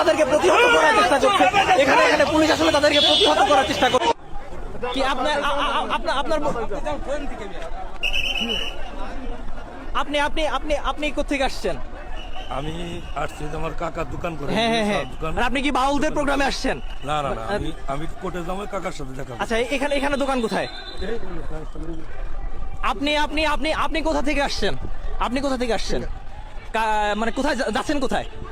তাদেরকে প্রতিহত করার চেষ্টা করছে। এখানে এখানে পুলিশ আসলে তাদেরকে প্রতিহত করার চেষ্টা করছে। কি আপনার আপনার আপনার আপনি আপনি আপনি আপনি কোথেকে আসছেন? আমি আসছি আমার কাকার দোকান করে। হ্যাঁ হ্যাঁ হ্যাঁ। আর আপনি কি বাউলদের প্রোগ্রামে আসছেন? না না না আমি আমি কোর্টে যাব কাকার সাথে দেখা আচ্ছা এখানে এখানে দোকান কোথায়? আপনি আপনি আপনি আপনি কোথা থেকে আসছেন? আপনি কোথা থেকে আসছেন? মানে কোথায় যাচ্ছেন কোথায়?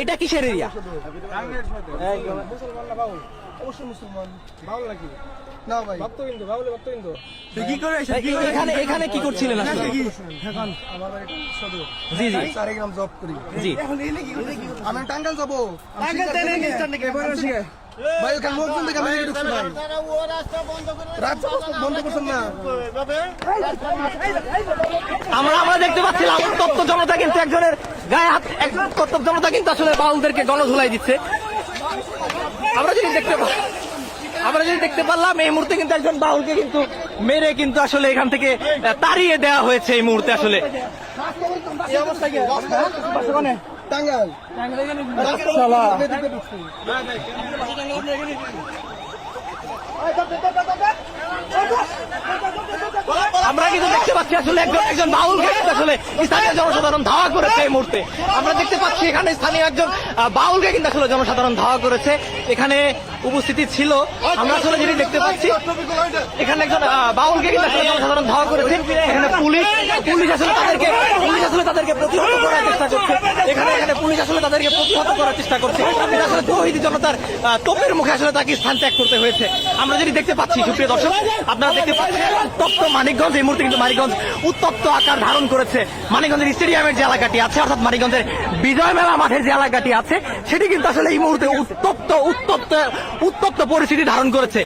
এটা কিসের এরিয়া অবশ্যই মুসলমান ভালো লাগে না ভাই ভক্ত কিন্তু ভক্ত কিন্তু এখানে এখানে কি করছিলেন আসলে? আমার বাড়ি সদর। জি জি। চারে গ্রাম জব করি। জি। আমি টাঙ্গাল যাব। ভাই ওখানে লোকজন দেখে আমি এদিকে ভাই। রাস্তা বন্ধ করছেন না? পাচ্ছিলাম তত্ত্ব জনতা কিন্তু একজনের গায়ে হাত একজন তত্ত্ব জনতা কিন্তু আসলে বাউলদেরকে গণধুলাই দিচ্ছে। আমরা যদি দেখতে পা- আমরা যদি দেখতে পারলাম এই মুহূর্তে কিন্তু একজন বাউলকে কিন্তু মেরে কিন্তু আসলে এখান থেকে তাড়িয়ে দেওয়া হয়েছে এই মুহূর্তে আসলে? টাঙ্গাল আমরা কিন্তু দেখতে পাচ্ছি আসলে একজন একজন বাউল গায়ক আসলে। স্থানীয় জনসাধারণ ধাওয়া করেছে এই মুহূর্তে। আমরা দেখতে পাচ্ছি এখানে স্থানীয় একজন বাউল কিন্তু আসলে জনসাধারণ ধাওয়া করেছে। এখানে উপস্থিতি ছিল। আমরা আসলে যেটি দেখতে পাচ্ছি, এখানে একজন বাউলকে কিন্তু জনসাধারণ ধাওয়া করেছে। এখানে পুলিশ পুলিশ আসলে তাদেরকে, পুলিশ আসলে তাদেরকে প্রতিহত করার চেষ্টা করছে। এখানে এখানে পুলিশ আসলে তাদেরকে প্রতিহত করার চেষ্টা করছে। আসলে তৌহিদি জনতার তোপের মুখে আসলে তাকে স্থান ত্যাগ করতে হয়েছে। আমরা যেটি দেখতে পাচ্ছি, সুপ্রিয় দর্শক, আপনারা দেখতে পাচ্ছেন, উত্তপ্ত মানিকগঞ্জ, এই মুহূর্তে কিন্তু মানিকগঞ্জ উত্তপ্ত আকার ধারণ করেছে। মানিকগঞ্জের স্টেডিয়ামের যে এলাকাটি আছে, অর্থাৎ মানিকগঞ্জের বিজয় মেলা মাঠের যে এলাকাটি আছে, সেটি কিন্তু আসলে এই মুহূর্তে উত্তপ্ত উত্তপ্ত উত্তপ্ত পরিস্থিতি ধারণ করেছে।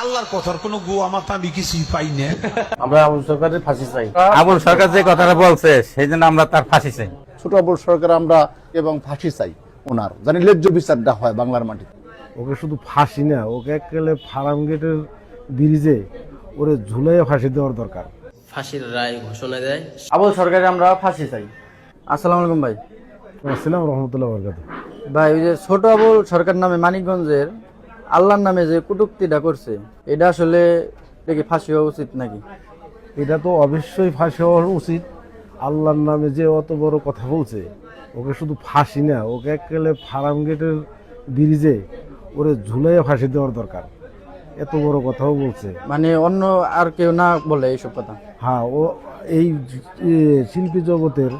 আল্লাহর কথার কোনো মাথা আমি কিছুই পাই না। আমরা আবুল সরকারের ফাঁসি চাই। আবুল সরকার যে কথাটা বলছে সেই জন্য আমরা তার ফাঁসি চাই। ছোট আবুল সরকার আমরা এবং ফাঁসি চাই ওনার। জানি ন্যায্য বিচারটা হয় বাংলার মাটিতে। ওকে শুধু ফাঁসি না ওকে ফার্ম গেটের ব্রিজে ওরে ঝুলাইয়ে ফাঁসি দেওয়ার দরকার। ফাঁসির রায় ঘোষণা দেয়। আবুল সরকারের আমরা ফাঁসি চাই। আসসালামু আলাইকুম ভাই। আসসালাম রহমতুল্লাহ বরকাত ভাই ওই যে ছোট আবুল সরকার নামে মানিকগঞ্জের আল্লাহর নামে যে কটুক্তিটা করছে এটা আসলে কি ফাঁসি হওয়া উচিত নাকি? এটা তো অবশ্যই ফাঁসি হওয়া উচিত। আল্লাহর নামে যে অত বড় কথা বলছে ওকে শুধু ফাঁসি না ওকে একেবারে ফার্ম গেটের ব্রিজে ওরে ঝুলাইয়ে ফাঁসি দেওয়ার দরকার। এত বড় কথাও বলছে। মানে অন্য আর কেউ না বলে এইসব কথা? হ্যাঁ ও এই শিল্পী জগতের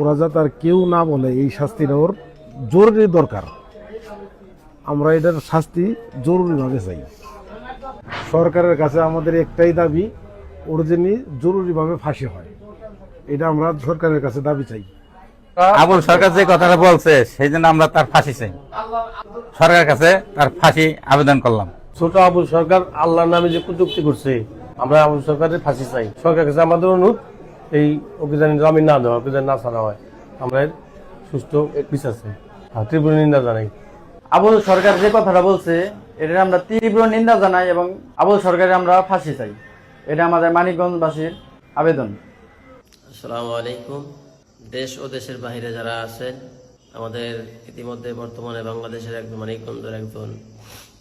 ওরা যাতে আর কেউ না বলে এই শাস্তিটা ওর জরুরি দরকার। আমরা এটার শাস্তি জরুরিভাবে চাই। সরকারের কাছে আমাদের একটাই দাবি ওর যিনি জরুরিভাবে ফাঁসি হয়। এটা আমরা সরকারের কাছে দাবি চাই। আবুল সরকার যে কথাটা বলছে সেই জন্য আমরা তার ফাঁসি চাই। সরকারের কাছে তার ফাঁসি আবেদন করলাম। ছোট আবুল সরকার আল্লাহর নামে যে কটুক্তি করছে আমরা আবুল সরকারের ফাঁসি চাই। সরকারের কাছে আমাদের অনুরোধ এই ওকে জানি জামিন না দেওয়া ওকে জানি না ছাড়া হয়। আমরা সুস্থ বিচার চাই। তীব্র নিন্দা জানাই। আবুল সরকার যে কথাটা বলছে এটা আমরা তীব্র নিন্দা জানাই এবং আবুল সরকারের আমরা ফাঁসি চাই। এটা আমাদের মানিকগঞ্জবাসীর আবেদন। আসসালামু আলাইকুম। দেশ ও দেশের বাইরে যারা আছেন, আমাদের ইতিমধ্যে বর্তমানে বাংলাদেশের একজন মানিকগঞ্জের একজন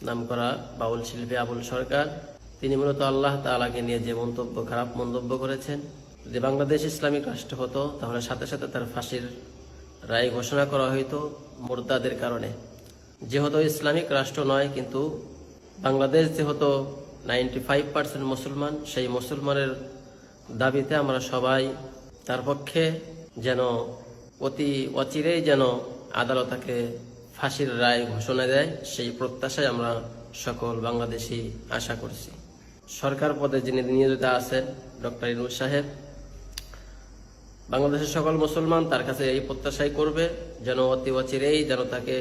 নামকরা বাউল শিল্পী আবুল সরকার। তিনি মূলত আল্লাহ তাআলাকে নিয়ে যে মন্তব্য, খারাপ মন্তব্য করেছেন, যদি বাংলাদেশ ইসলামিক রাষ্ট্র হতো, তাহলে সাথে সাথে তার ফাঁসির রায় ঘোষণা করা হইতো মোর্দাদের কারণে। যেহেতু ইসলামিক রাষ্ট্র নয়, কিন্তু বাংলাদেশ যেহেতু নাইনটি ফাইভ পার্সেন্ট মুসলমান, সেই মুসলমানের দাবিতে আমরা সবাই তার পক্ষে যেন অতি অচিরেই যেন আদালত তাকে ফাঁসির রায় ঘোষণা দেয়, সেই প্রত্যাশায় আমরা সকল বাংলাদেশি আশা করছি। সরকার পদে যিনি নিয়োজিত আছেন, ডক্টর ইনুর সাহেব, বাংলাদেশের সকল মুসলমান তার কাছে এই প্রত্যাশাই করবে যেন অতি অচিরেই যেন তাকে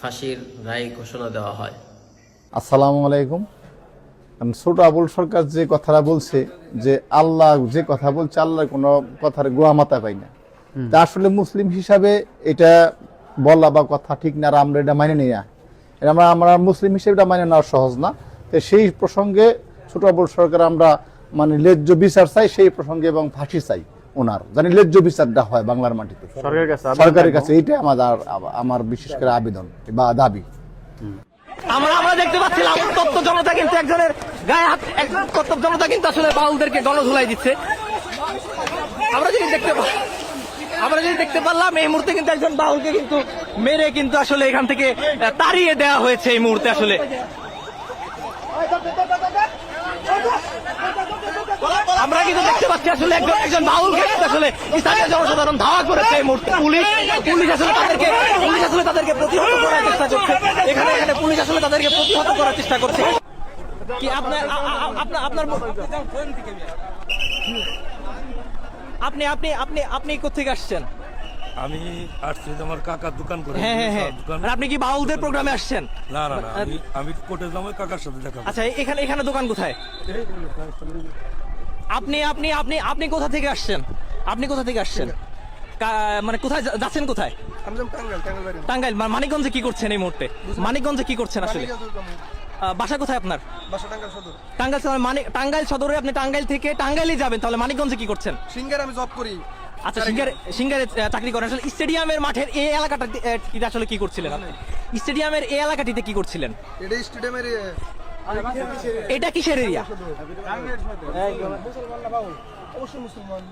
ফাঁসির রায় ঘোষণা দেওয়া হয়। আসসালামু আলাইকুম। ছোট আবুল সরকার যে কথাটা বলছে যে আল্লাহ যে কথা বলছে আল্লাহর কোনো কথার গোয়া মাথা পাই না। তা আসলে মুসলিম হিসাবে এটা বলা বা কথা ঠিক না আর আমরা এটা মাইনে নিই না। এটা আমরা আমরা মুসলিম হিসেবে এটা মাইনে নেওয়া সহজ না। তো সেই প্রসঙ্গে ছোট আবুল সরকার আমরা মানে ন্যায্য বিচার চাই সেই প্রসঙ্গে এবং ফাঁসি চাই। ওনার জানি ন্যায্য বিচারটা হয় বাংলার মাটিতে। সরকারের কাছে সরকারের কাছে এইটাই আমার আমার বিশেষ করে আবেদন বা দাবি। আমরা আমরা দেখতে পাচ্ছিলাম তত্ত্ব জনতা কিন্তু একজনের গায়ে হাত একজন তত্ত্ব জনতা কিন্তু আসলে বাউলদেরকে গণধুলাই দিচ্ছে। আমরা যদি দেখতে পা- আমরা যদি দেখতে পারলাম এই মুহূর্তে কিন্তু একজন বাউলকে কিন্তু মেরে কিন্তু আসলে এখান থেকে তাড়িয়ে দেওয়া হয়েছে এই মুহূর্তে আসলে। কিন্তু দেখতে পাচ্ছি? আসলে একজন একজন বাউলকে কিন্তু আসলে স্থানীয় জনসাধারণ ধাওয়া করেছে এই মুহূর্তে। পুলিশ পুলিশ আসলে তাদেরকে পুলিশ আসলে তাদেরকে প্রতিহত করার চেষ্টা করছে। এখানে এখানে পুলিশ আসলে তাদেরকে প্রতিহত করার চেষ্টা করছে। কি আপনার আপনার আপনার আপনি আপনি আপনি আপনি কোথেকে আসছেন? আমি আসছি আমার কাকার দোকান করে। হ্যাঁ হ্যাঁ হ্যাঁ। দোকান। আপনি কি বাউলদের প্রোগ্রামে আসছেন? না না না আমি আমি কোর্টে যাব কাকার সাথে দেখা আচ্ছা এখানে এখানে দোকান কোথায়? আপনি আপনি আপনি আপনি কোথা থেকে আসছেন? আপনি কোথা থেকে আসছেন? মানে কোথায় যাচ্ছেন কোথায়? টাঙ্গাইল মানিকগঞ্জে কি করছেন এই মুহূর্তে? মানিকগঞ্জে কি করছেন আসলে? বাসা কোথায় আপনার? টাঙ্গাইল সদর। মানে টাঙ্গাইল সদরে আপনি টাঙ্গাইল থেকে টাঙ্গাইলে যাবেন তাহলে মানিকগঞ্জে কি করছেন? সিঙ্গার আমি জব করি। আচ্ছা সিঙ্গারে সিঙ্গারে চাকরি করেন। আসলে স্টেডিয়ামের মাঠের এই এলাকাটা আসলে কি করছিলেন আপনি? স্টেডিয়ামের এই এলাকাটিতে কি করছিলেন? এটা স্টেডিয়ামের এটা কিসের এরিয়া অবশ্যই মুসলমান